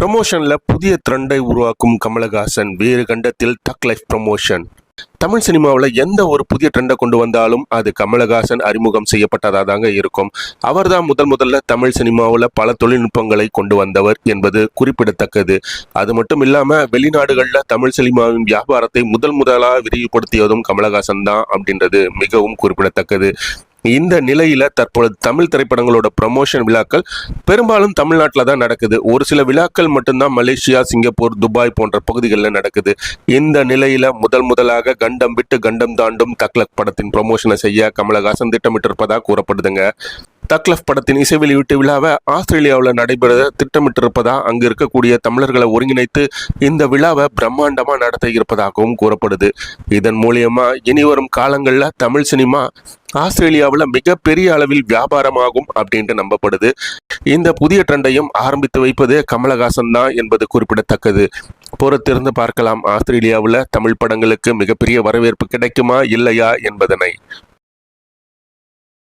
ப்ரமோஷனில் புதிய ட்ரெண்டை உருவாக்கும் கமலஹாசன் வேறு கண்டத்தில் டக் லைஃப் ப்ரமோஷன் தமிழ் சினிமாவில் எந்த ஒரு புதிய ட்ரெண்டை கொண்டு வந்தாலும் அது கமலஹாசன் அறிமுகம் செய்யப்பட்டதாக தாங்க இருக்கும். அவர்தான் முதல் முதல்ல தமிழ் சினிமாவில் பல தொழில்நுட்பங்களை கொண்டு வந்தவர் என்பது குறிப்பிடத்தக்கது. அது மட்டும் இல்லாமல் வெளிநாடுகளில் தமிழ் சினிமாவின் வியாபாரத்தை முதல் முதலாக விரிவுபடுத்தியதும் கமலஹாசன் தான் அப்படின்றது மிகவும் குறிப்பிடத்தக்கது. இந்த நிலையில தற்பொழுது தமிழ் திரைப்படங்களோட ப்ரமோஷன் விழாக்கள் பெரும்பாலும் தமிழ்நாட்டில் தான் நடக்குது. ஒரு சில விழாக்கள் மட்டும்தான் மலேசியா சிங்கப்பூர் துபாய் போன்ற பகுதிகளில் நடக்குது. இந்த நிலையில முதல் முதலாக கண்டம் விட்டு கண்டம் தாண்டும் தக்லக் படத்தின் ப்ரமோஷனை செய்ய கமலஹாசன் திட்டமிட்டிருப்பதாக கூறப்படுதுங்க. தக்லஃப் படத்தின் இசை வெளியீட்டு விழாவை ஆஸ்திரேலியாவில் நடைபெற திட்டமிட்டிருப்பதா அங்கு இருக்கக்கூடிய தமிழர்களை ஒருங்கிணைத்து இந்த விழாவை பிரம்மாண்டமாக நடத்த இருப்பதாகவும் கூறப்படுது. இதன் மூலியமா இனி வரும் காலங்களில் தமிழ் சினிமா ஆஸ்திரேலியாவில் மிகப்பெரிய அளவில் வியாபாரமாகும் அப்படின்ட்டு நம்பப்படுது. இந்த புதிய ட்ரெண்டையும் ஆரம்பித்து வைப்பது கமலஹாசன் தான் என்பது குறிப்பிடத்தக்கது. பொறுத்திருந்து பார்க்கலாம் ஆஸ்திரேலியாவில் தமிழ் படங்களுக்கு மிகப்பெரிய வரவேற்பு கிடைக்குமா இல்லையா என்பதனை.